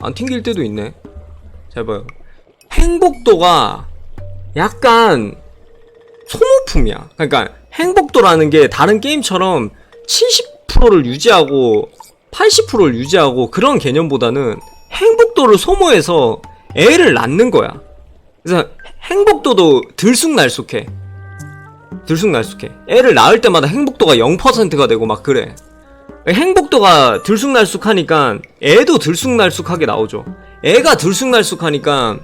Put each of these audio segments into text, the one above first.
안 튕길 때도 있네. 잘 봐요. 행복도가 약간 소모품이야. 그러니까 행복도라는 게 다른 게임처럼 70%를 유지하고 80%를 유지하고 그런 개념보다는 행복도를 소모해서 애를 낳는 거야. 그래서 행복도도 들쑥날쑥해. 들쑥날쑥해. 애를 낳을 때마다 행복도가 0%가 되고 막 그래. 행복도가 들쑥날쑥하니까 애도 들쑥날쑥하게 나오죠. 애가 들쑥날쑥하니까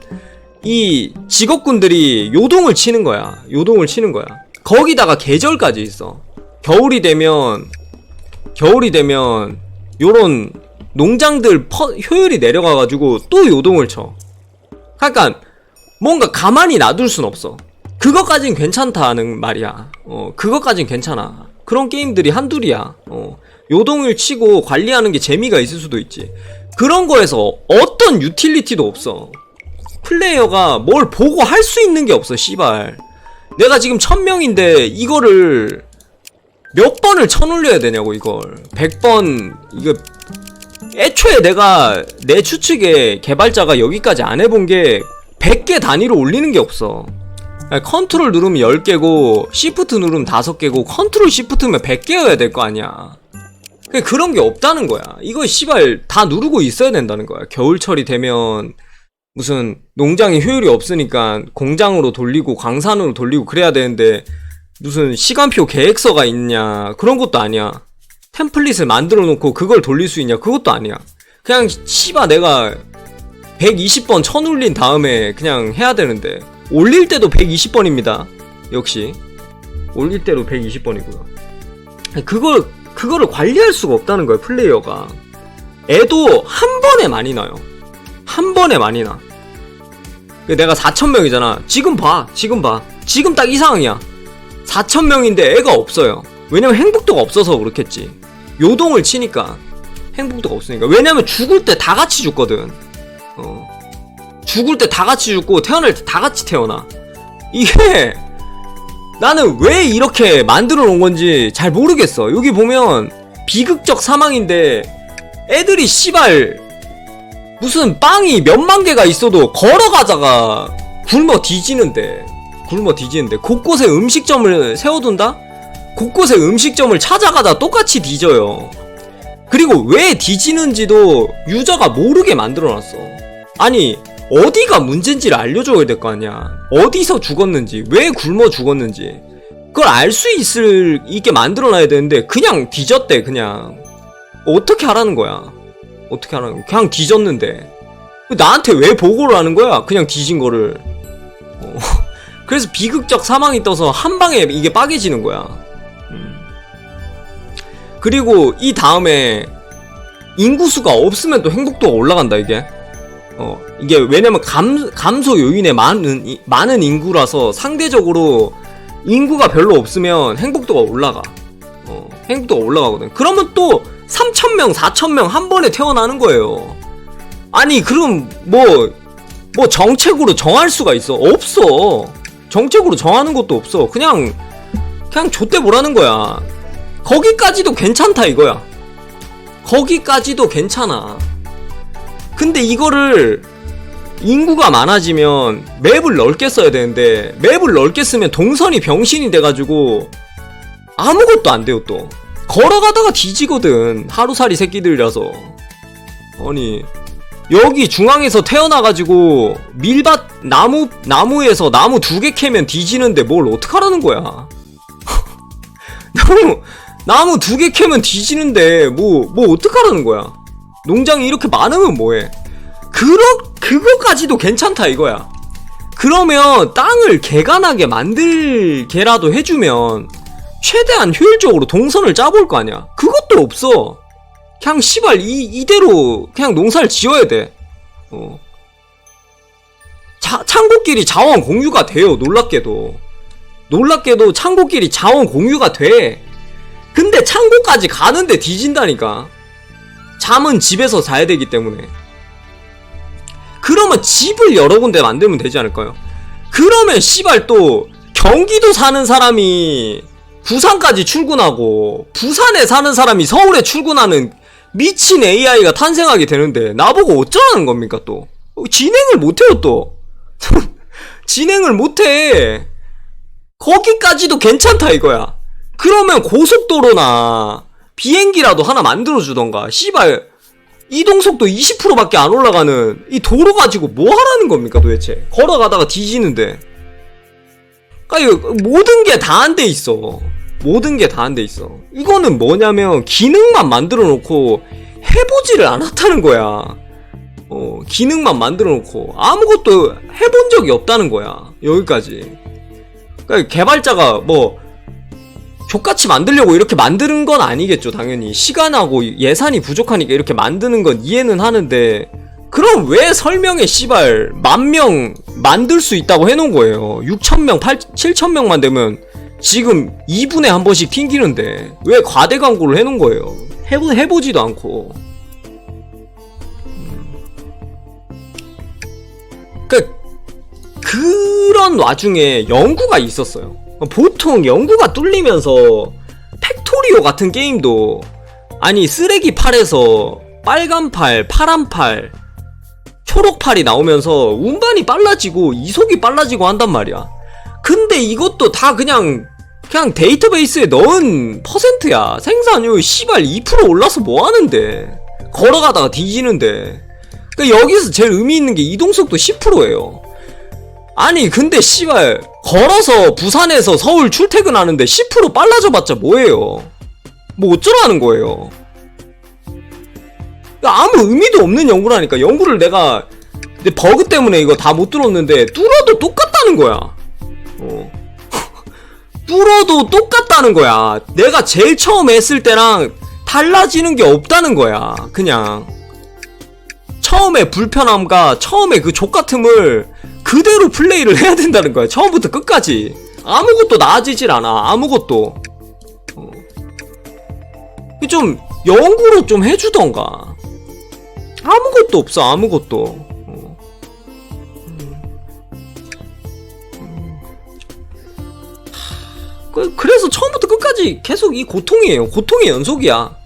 이 직업군들이 요동을 치는 거야. 요동을 치는 거야. 거기다가 계절까지 있어. 겨울이 되면 겨울이 되면 요런 농장들 퍼, 효율이 내려가가지고 또 요동을 쳐. 그러니까 뭔가 가만히 놔둘 순 없어. 그것까진 괜찮다는 말이야. 어, 그것까진 괜찮아. 그런 게임들이 한둘이야. 어, 요동을 치고 관리하는 게 재미가 있을 수도 있지. 그런 거에서 어떤 유틸리티도 없어. 플레이어가 뭘 보고 할 수 있는 게 없어, 씨발. 내가 지금 천명인데 이거를 몇 번을 쳐눌려야 되냐고, 이걸. 100번, 이거 애초에 내가 내 추측에 개발자가 여기까지 안 해본 게 100개 단위로 올리는 게 없어. 컨트롤 누르면 10개고, 시프트 누르면 5개고, 컨트롤 시프트면 100개여야 될 거 아니야. 그런 게 없다는 거야. 이거 씨발 다 누르고 있어야 된다는 거야. 겨울철이 되면 무슨 농장이 효율이 없으니까 공장으로 돌리고 광산으로 돌리고 그래야 되는데 무슨 시간표 계획서가 있냐. 그런 것도 아니야. 템플릿을 만들어 놓고 그걸 돌릴 수 있냐. 그것도 아니야. 그냥 씨발 내가 120번 쳐눌린 다음에 그냥 해야 되는데 올릴 때도 120번입니다. 역시 올릴 때도 120번이고요. 그걸 그거를 관리할 수가 없다는 거예요 플레이어가. 애도 한 번에 많이 나요. 한 번에 많이 나. 내가 4천 명이잖아. 지금 봐, 지금 봐. 지금 딱 이 상황이야. 4천 명인데 애가 없어요. 왜냐면 행복도가 없어서 그렇겠지. 요동을 치니까 행복도가 없으니까. 왜냐면 죽을 때 다 같이 죽거든. 어. 죽을 때 다 같이 죽고 태어날 때 다 같이 태어나. 이게 나는 왜 이렇게 만들어 놓은 건지 잘 모르겠어. 여기 보면 비극적 사망인데 애들이 씨발 무슨 빵이 몇만 개가 있어도 걸어가다가 굶어 뒤지는데 굶어 뒤지는데 곳곳에 음식점을 세워둔다? 곳곳에 음식점을 찾아가다 똑같이 뒤져요. 그리고 왜 뒤지는지도 유저가 모르게 만들어놨어. 아니 어디가 문제인지를 알려줘야 될 거 아니야. 어디서 죽었는지, 왜 굶어 죽었는지. 그걸 알 수 있을, 있게 만들어놔야 되는데, 그냥 뒤졌대, 그냥. 어떻게 하라는 거야? 어떻게 하라는 거야? 그냥 뒤졌는데. 나한테 왜 보고를 하는 거야? 그냥 뒤진 거를. 어. 그래서 비극적 사망이 떠서 한 방에 이게 빠개지는 거야. 음. 그리고 이 다음에 인구수가 없으면 또 행복도가 올라간다, 이게. 어, 이게 왜냐면 감, 감소 요인에 많은, 이- 많은 인구라서 상대적으로 인구가 별로 없으면 행복도가 올라가. 어, 행복도가 올라가거든. 그러면 또 3,000명, 4,000명 한 번에 태어나는 거예요. 아니, 그럼 뭐, 뭐 정책으로 정할 수가 있어? 없어. 정책으로 정하는 것도 없어. 그냥, 그냥 좆대 보라는 거야. 거기까지도 괜찮다 이거야. 거기까지도 괜찮아. 근데 이거를 인구가 많아지면 맵을 넓게 써야 되는데 맵을 넓게 쓰면 동선이 병신이 돼가지고 아무것도 안 돼요 또. 걸어가다가 뒤지거든 하루살이 새끼들이라서. 아니 여기 중앙에서 태어나가지고 밀밭 나무 나무에서 나무 두 개 캐면 뒤지는데 뭘 어떡하라는 거야? 나무 나무 두 개 캐면 뒤지는데 뭐뭐 어떡하라는 거야 농장이 이렇게 많으면 뭐해? 그러, 그거까지도 괜찮다 이거야. 그러면 땅을 개간하게 만들게라도 해주면 최대한 효율적으로 동선을 짜볼 거 아니야. 그것도 없어. 그냥 씨발 이 이대로 그냥 농사를 지어야 돼. 어. 자, 창고끼리 자원 공유가 돼요. 놀랍게도. 놀랍게도 창고끼리 자원 공유가 돼. 근데 창고까지 가는데 뒤진다니까. 잠은 집에서 자야 되기 때문에. 그러면 집을 여러 군데 만들면 되지 않을까요? 그러면 씨발 또 경기도 사는 사람이 부산까지 출근하고 부산에 사는 사람이 서울에 출근하는 미친 AI가 탄생하게 되는데 나보고 어쩌라는 겁니까 또 어, 진행을 못해요 또 진행을 못해 거기까지도 괜찮다 이거야 그러면 고속도로나 비행기라도 하나 만들어주던가. 씨발 이동속도 20%밖에 안 올라가는 이 도로 가지고 뭐 하라는 겁니까 도대체? 걸어가다가 뒤지는데. 그러니까 모든 게 다 안 돼 있어. 모든 게 다 안 돼 있어. 이거는 뭐냐면 기능만 만들어 놓고 해보지를 않았다는 거야. 어 기능만 만들어 놓고 아무것도 해본 적이 없다는 거야. 여기까지. 그러니까 개발자가 뭐 족같이 만들려고 이렇게 만드는 건 아니겠죠, 당연히. 시간하고 예산이 부족하니까 이렇게 만드는 건 이해는 하는데, 그럼 왜 설명에 씨발, 만 명 만들 수 있다고 해놓은 거예요? 6천명, 7천명만 되면 지금 2분에 한 번씩 튕기는데, 왜 과대 광고를 해놓은 거예요? 해보, 해보지도 않고. 그, 그런 와중에 연구가 있었어요. 보통 연구가 뚫리면서 팩토리오 같은 게임도 아니 쓰레기 팔에서 빨간 팔, 파란 팔, 초록 팔이 나오면서 운반이 빨라지고 이속이 빨라지고 한단 말이야. 근데 이것도 다 그냥 그냥 데이터베이스에 넣은 퍼센트야. 생산율 씨발 2% 올라서 뭐 하는데? 걸어가다가 뒤지는데. 그러니까 여기서 제일 의미 있는 게 이동속도 10%예요. 아니 근데 씨발 걸어서 부산에서 서울 출퇴근하는데 10% 빨라져봤자 뭐예요? 뭐 어쩌라는 거예요? 아무 의미도 없는 연구라니까 연구를 내가 내 버그 때문에 이거 다못 뚫었는데 뚫어도 똑같다는 거야. 어. 뚫어도 똑같다는 거야. 내가 제일 처음 했을 때랑 달라지는 게 없다는 거야. 그냥 처음에 불편함과 처음에 그 족같음을 그대로 플레이를 해야 된다는 거야. 처음부터 끝까지. 아무것도 나아지질 않아. 아무것도. 어. 좀 연구로 좀 해주던가. 아무것도 없어. 아무것도. 어. 그- 그래서 처음부터 끝까지 계속 이 고통이에요. 고통의 연속이야.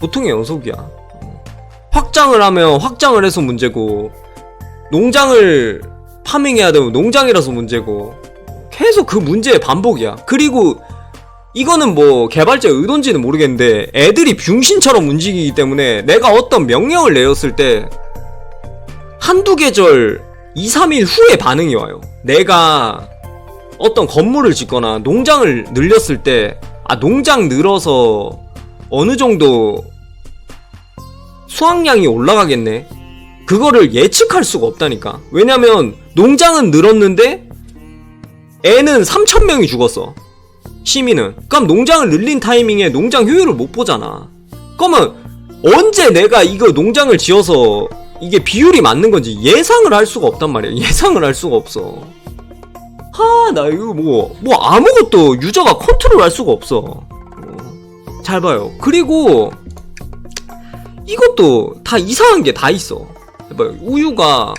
고통의 연속이야. 어. 확장을 하면 확장을 해서 문제고 농장을 파밍해야 되고 농장이라서 문제고 계속 그 문제의 반복이야. 그리고 이거는 뭐 개발자의 의도인지는 모르겠는데 애들이 병신처럼 움직이기 때문에 내가 어떤 명령을 내렸을 때 한두 계절 2, 3일 후에 반응이 와요. 내가 어떤 건물을 짓거나 농장을 늘렸을 때 아, 농장 늘어서 어느 정도 수확량이 올라가겠네. 그거를 예측할 수가 없다니까. 왜냐면 농장은 늘었는데 애는 3,000명이 죽었어. 시민은. 그럼 농장을 늘린 타이밍에 농장 효율을 못 보잖아. 그러면 언제 내가 이거 농장을 지어서 이게 비율이 맞는 건지 예상을 할 수가 없단 말이야. 예상을 할 수가 없어. 하, 나 이거 뭐, 뭐 아무것도 유저가 컨트롤 할 수가 없어. 어, 잘 봐요. 그리고 이것도 다 이상한 게 다 있어. 봐요. 우유가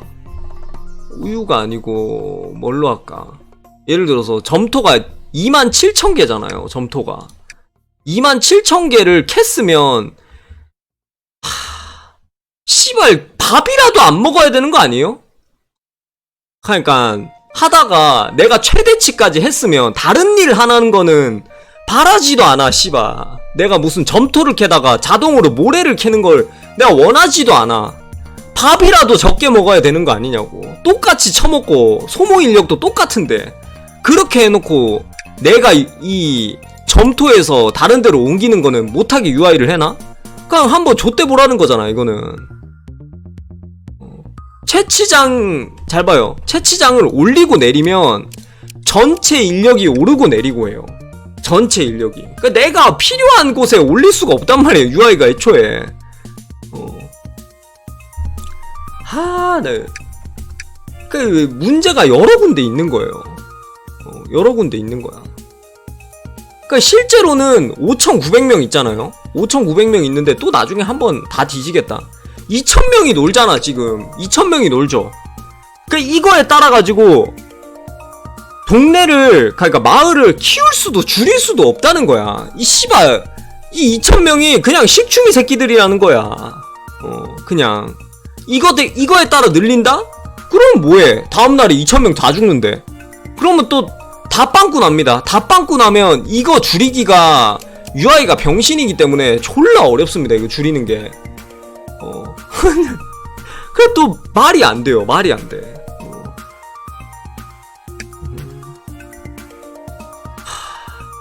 우유가 아니고 뭘로 할까? 예를 들어서 점토가 2만 7천 개잖아요. 점토가 2만 7천 개를 캤으면 하... 씨발 밥이라도 안 먹어야 되는 거 아니에요? 그러니까 하다가 내가 최대치까지 했으면 다른 일 하는 거는 바라지도 않아 씨발 내가 무슨 점토를 캐다가 자동으로 모래를 캐는 걸 내가 원하지도 않아 밥이라도 적게 먹어야 되는 거 아니냐고. 똑같이 처먹고 소모 인력도 똑같은데. 그렇게 해놓고 내가 이, 이 점토에서 다른 데로 옮기는 거는 못하게 UI를 해놔? 그냥 한번 좆대 보라는 거잖아 이거는. 어. 채취장 잘 봐요. 채취장을 올리고 내리면 전체 인력이 오르고 내리고 해요. 전체 인력이. 그러니까 내가 필요한 곳에 올릴 수가 없단 말이에요 UI가 애초에 하, 네. 그 문제가 여러 군데 있는 거예요. 어, 여러 군데 있는 거야. 그러니까 실제로는 5,900명 있잖아요. 5,900명 있는데 또 나중에 한번 다 뒤지겠다. 2,000명이 놀잖아 지금. 2,000명이 놀죠. 그러니까 이거에 따라 가지고 동네를 그러니까 마을을 키울 수도 줄일 수도 없다는 거야. 이 씨발 이 2,000명이 그냥 식충이 새끼들이라는 거야. 어, 그냥. 이거, 대, 이거에 따라 늘린다? 그럼 뭐해? 다음 날에 2,000명 다 죽는데. 그러면 또 다 빵꾸 납니다. 다 빵꾸 나면 이거 줄이기가 UI가 병신이기 때문에 졸라 어렵습니다. 이거 줄이는 게. 어. 그래 또 말이 안 돼요. 말이 안 돼. 어.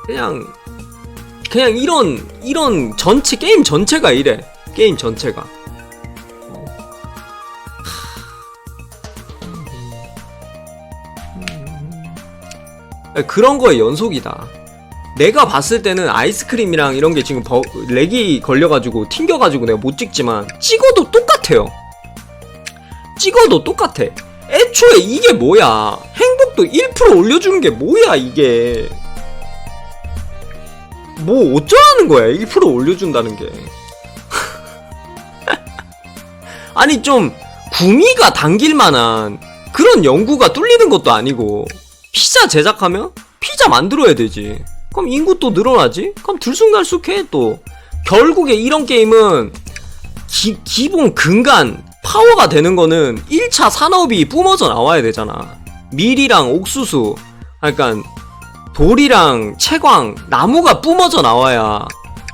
그냥 그냥 이런 이런 전체 게임 전체가 이래. 게임 전체가. 그런 거의 연속이다. 내가 봤을 때는 아이스크림이랑 이런 게 지금 버, 렉이 걸려가지고 튕겨가지고 내가 못 찍지만 찍어도 똑같아요. 찍어도 똑같아. 애초에 이게 뭐야? 행복도 1% 올려주는 게 뭐야 이게? 뭐 어쩌라는 거야? 1% 올려준다는 게. 아니 좀 구미가 당길 만한 그런 연구가 뚫리는 것도 아니고 피자 제작하면 피자 만들어야 되지. 그럼 인구 또 늘어나지? 그럼 들쑥날쑥해 또. 결국에 이런 게임은 기, 기본 근간 파워가 되는 거는 1차 산업이 뿜어져 나와야 되잖아. 밀이랑 옥수수, 그러니까 돌이랑 채광, 나무가 뿜어져 나와야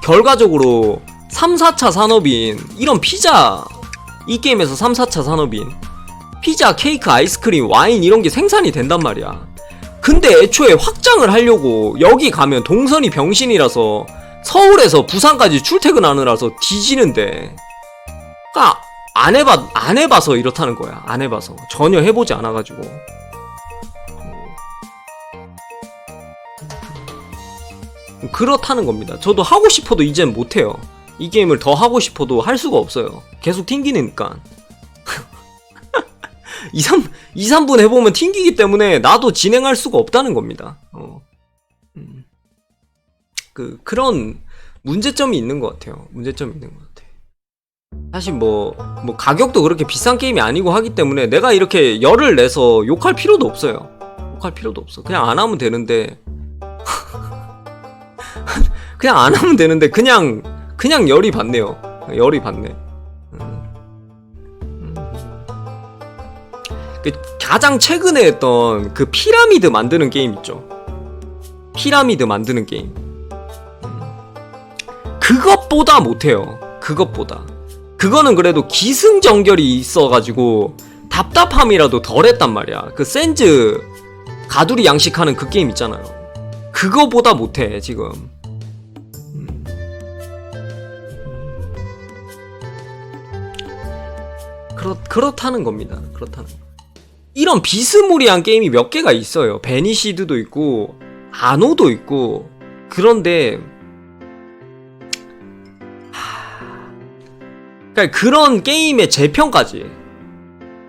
결과적으로 3, 4차 산업인 이런 피자 이 게임에서 3, 4차 산업인 피자, 케이크, 아이스크림, 와인 이런 게 생산이 된단 말이야. 근데 애초에 확장을 하려고 여기 가면 동선이 병신이라서 서울에서 부산까지 출퇴근하느라서 뒤지는데. 그니까 안 해봐 안 해봐서 이렇다는 거야. 안 해봐서. 전혀 해보지 않아가지고. 음. 그렇다는 겁니다. 저도 하고 싶어도 이젠 못해요. 이 게임을 더 하고 싶어도 할 수가 없어요. 계속 튕기니까 2, 3, 2, 3분 해보면 튕기기 때문에 나도 진행할 수가 없다는 겁니다. 어. 음. 그, 그런 문제점이 있는 것 같아요. 문제점이 있는 것 같아. 사실 뭐, 뭐, 가격도 그렇게 비싼 게임이 아니고 하기 때문에 내가 이렇게 열을 내서 욕할 필요도 없어요. 욕할 필요도 없어. 그냥 안 하면 되는데. 그냥 안 하면 되는데, 그냥, 그냥 열이 받네요. 열이 받네. 가장 최근에 했던 그 피라미드 만드는 게임 있죠. 피라미드 만드는 게임. 음. 그것보다 못해요. 그것보다. 그거는 그래도 기승전결이 있어가지고 답답함이라도 덜 했단 말이야. 그 센즈 가두리 양식하는 그 게임 있잖아요. 그거보다 못해, 지금. 음. 그렇, 그렇다는 겁니다. 그렇다는 거. 이런 비스무리한 게임이 몇 개가 있어요. 베니시드도 있고, 아노도 있고, 그런데, 그러니까 그런 게임의 재평까지.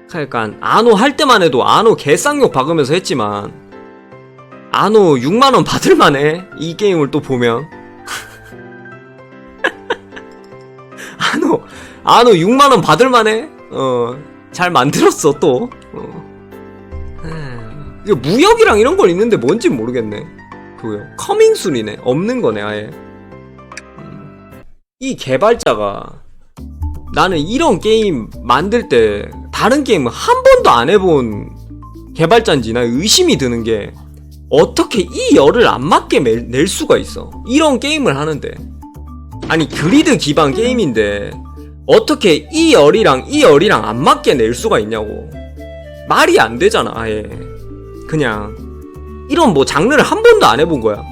그러니까, 아노 할 때만 해도 아노 개쌍욕 박으면서 했지만, 아노 6만원 받을만해. 이 게임을 또 보면. 아노, 아노 6만원 받을만해. 어, 잘 만들었어, 또. 어. 이거 무역이랑 이런 건 있는데 뭔지 모르겠네. 그거요. 커밍 순이네. 없는 거네, 아예. 음. 이 개발자가 나는 이런 게임 만들 때 다른 게임은 한 번도 안 해본 개발자인지 나 의심이 드는 게 어떻게 이 열을 안 맞게 낼, 낼 수가 있어. 이런 게임을 하는데. 아니, 그리드 기반 게임인데 어떻게 이 열이랑 이 열이랑 안 맞게 낼 수가 있냐고. 말이 안 되잖아, 아예. 그냥 이런 뭐 장르를 한 번도 안 해본 거야.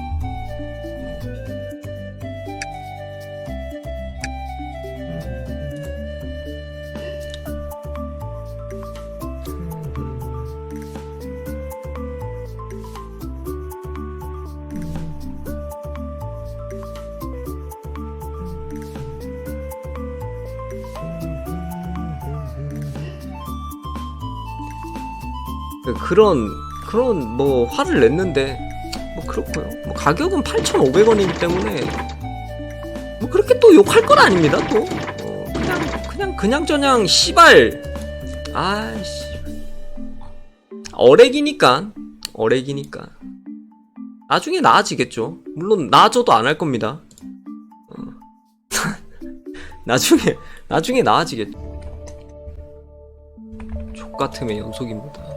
그런 그런 뭐 화를 냈는데 뭐 그렇고요. 뭐 가격은 8,500원이기 때문에 뭐 그렇게 또 욕할 건 아닙니다. 또 어, 그냥 그냥 그냥 저냥 시발 아씨 어렉이니까 어렉이니까 나중에 나아지겠죠. 물론 나아져도 안 할 겁니다. 어. 나중에 나중에 나아지겠. 족 같음의 연속입니다.